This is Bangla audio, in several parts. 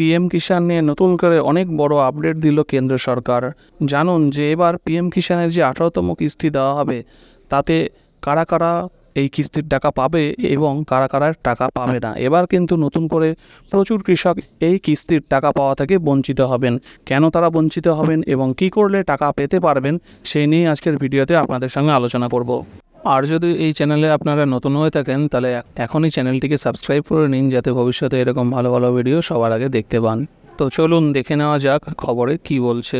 পিএম কিষাণ নিয়ে নতুন করে অনেক বড় আপডেট দিল কেন্দ্র সরকার। জানুন যে এবার পিএম কিষাণের যে আঠারোতম কিস্তি দেওয়া হবে, তাতে কারা কারা এই কিস্তির টাকা পাবে এবং কারা কারা টাকা পাবে না? এবার কিন্তু নতুন করে প্রচুর কৃষক এই কিস্তির টাকা পাওয়া থেকে বঞ্চিত হবেন। কেন তারা বঞ্চিত হবেন এবং কি করলে টাকা পেতে পারবেন সেই নিয়ে আজকের ভিডিওতে আপনাদের সঙ্গে আলোচনা করব। আর যদি এই চ্যানেলে আপনারা নতুন হয়ে থাকেন, তাহলে এখনই চ্যানেলটিকে সাবস্ক্রাইব করে নিন, যাতে ভবিষ্যতে এরকম ভালো ভালো ভিডিও সবার আগে দেখতে পান। তো চলুন দেখে নেওয়া যাক খবরে কি বলছে।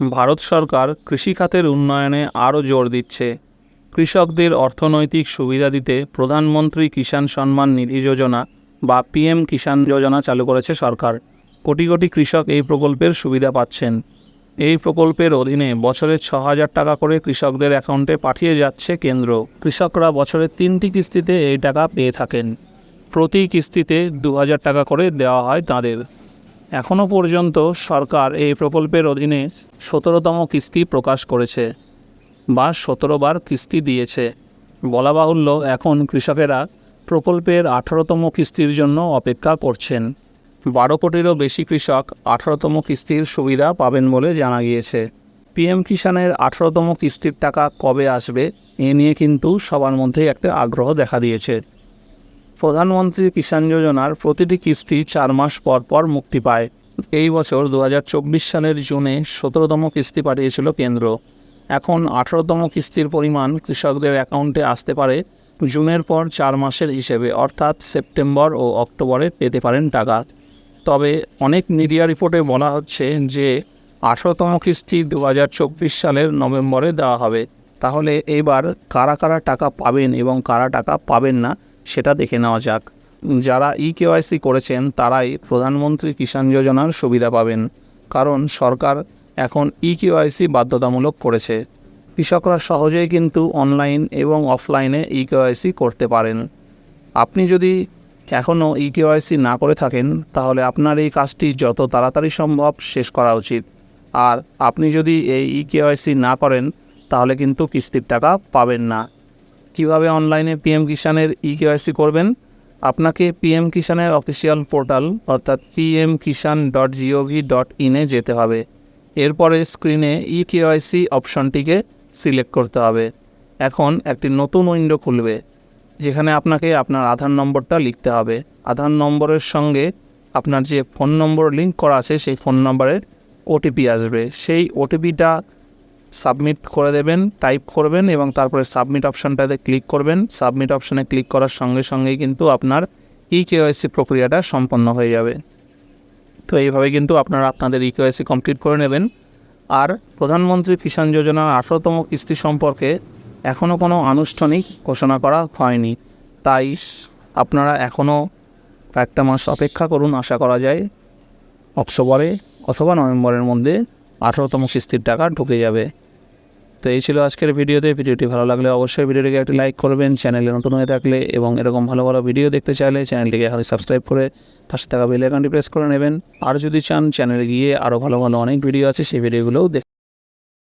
ভারত সরকার কৃষিখাতের উন্নয়নে আরও জোর দিচ্ছে। কৃষকদের অর্থনৈতিক সুবিধা দিতে প্রধানমন্ত্রী কিষাণ সম্মান নিধি যোজনা বা পিএম কিষাণ যোজনা চালু করেছে সরকার। কোটি কোটি কৃষক এই প্রকল্পের সুবিধা পাচ্ছেন। এই প্রকল্পের অধীনে বছরে ছ হাজার টাকা করে কৃষকদের অ্যাকাউন্টে পাঠিয়ে যাচ্ছে কেন্দ্র। কৃষকরা বছরের তিনটি কিস্তিতে এই টাকা পেয়ে থাকেন। প্রতি কিস্তিতে দু হাজার টাকা করে দেওয়া হয় তাদের। এখনও পর্যন্ত সরকার এই প্রকল্পের অধীনে সতেরোতম কিস্তি প্রকাশ করেছে বা সতেরো বার কিস্তি দিয়েছে। বলা বাহুল্য, এখন কৃষকেরা প্রকল্পের আঠারোতম কিস্তির জন্য অপেক্ষা করছেন। বারো কোটিরও বেশি কৃষক আঠারোতম কিস্তির সুবিধা পাবেন বলে জানা গিয়েছে। পিএম কিষাণের আঠারোতম কিস্তির টাকা কবে আসবে এ নিয়ে কিন্তু সবার মধ্যেই একটা আগ্রহ দেখা দিয়েছে। প্রধানমন্ত্রী কিষাণ যোজনার প্রতিটি কিস্তি চার মাস পর পর মুক্তি পায়। এই বছর দু হাজার চব্বিশ সালের জুনে সতেরোতম কিস্তি পাঠিয়েছিল কেন্দ্র। এখন আঠারোতম কিস্তির পরিমাণ কৃষকদের অ্যাকাউন্টে আসতে পারে জুনের পর চার মাসের হিসেবে, অর্থাৎ সেপ্টেম্বর ও অক্টোবরে পেতে পারেন টাকা। তবে অনেক মিডিয়া রিপোর্টে বলা হচ্ছে যে আঠারোতম কিস্তি দু হাজার চব্বিশ সালের নভেম্বরে দেওয়া হবে। তাহলে এবার কারা কারা টাকা পাবেন এবং কারা টাকা পাবেন না, সেটা দেখে নেওয়া যাক। যারা ই কেওয়াইসি করেছেন, তারাই প্রধানমন্ত্রী কিষাণ যোজনার সুবিধা পাবেন। কারণ সরকার এখন ই কেওয়াইসি বাধ্যতামূলক করেছে। কৃষকরা সহজেই কিন্তু অনলাইন এবং অফলাইনে ই কেওয়াইসি করতে পারেন। আপনি যদি এখনও ই কেওয়াইসি না করে থাকেন, তাহলে আপনার এই কাজটি যত তাড়াতাড়ি সম্ভব শেষ করা উচিত। আর আপনি যদি এই ই কেওয়াইসি না করেন, তাহলে কিন্তু কিস্তির টাকা পাবেন না। কীভাবে অনলাইনে পিএম কিষাণের ই কেওয়াইসি করবেন? আপনাকে পিএম কিষাণের অফিসিয়াল পোর্টাল অর্থাৎ PM Kisan dot G O V dot ইনে যেতে হবে। এরপরে স্ক্রিনে ই কেওয়াইসি অপশনটিকে সিলেক্ট করতে হবে। এখন একটি নতুন উইন্ডো খুলবে। যেখানে আপনাকে আপনার আধার নম্বরটা লিখতে হবে। আধার নম্বরের সঙ্গে আপনার যে ফোন নম্বর লিঙ্ক করা আছে, সেই ফোন নম্বরের ওটিপি আসবে। সেই ওটিপিটা সাবমিট করে দেবেন, টাইপ করবেন এবং তারপরে সাবমিট অপশানটাতে ক্লিক করবেন। সাবমিট অপশানে ক্লিক করার সঙ্গে সঙ্গেই কিন্তু আপনার ই কেওয়াইসি প্রক্রিয়াটা সম্পন্ন হয়ে যাবে। তো এইভাবে কিন্তু আপনারা আপনাদের ই কেওয়াইসি কমপ্লিট করে নেবেন। আর প্রধানমন্ত্রী কিষাণ যোজনার আঠারোতম কিস্তি সম্পর্কে এখনও কোনো আনুষ্ঠানিক ঘোষণা করা হয়নি। তাই আপনারা এখনও কয়েকটা মাস অপেক্ষা করুন, আশা করা যায় অক্টোবরে অথবা নভেম্বরের মধ্যে আঠারোতম কিস্তির টাকা ঢুকে যাবে। তো এই ছিল আজকের ভিডিওতে। ভিডিওটি ভালো লাগলে অবশ্যই ভিডিওটিকে একটি লাইক করবেন। চ্যানেলে নতুন হয়ে থাকলে এবং এরকম ভালো ভালো ভিডিও দেখতে চাইলে চ্যানেলটিকে এখন সাবস্ক্রাইব করে পাশে থাকা বেল আইকনটি প্রেস করে নেবেন। আর যদি চান চ্যানেলে গিয়ে আরও ভালো ভালো অনেক ভিডিও আছে, সেই ভিডিওগুলোও দেখ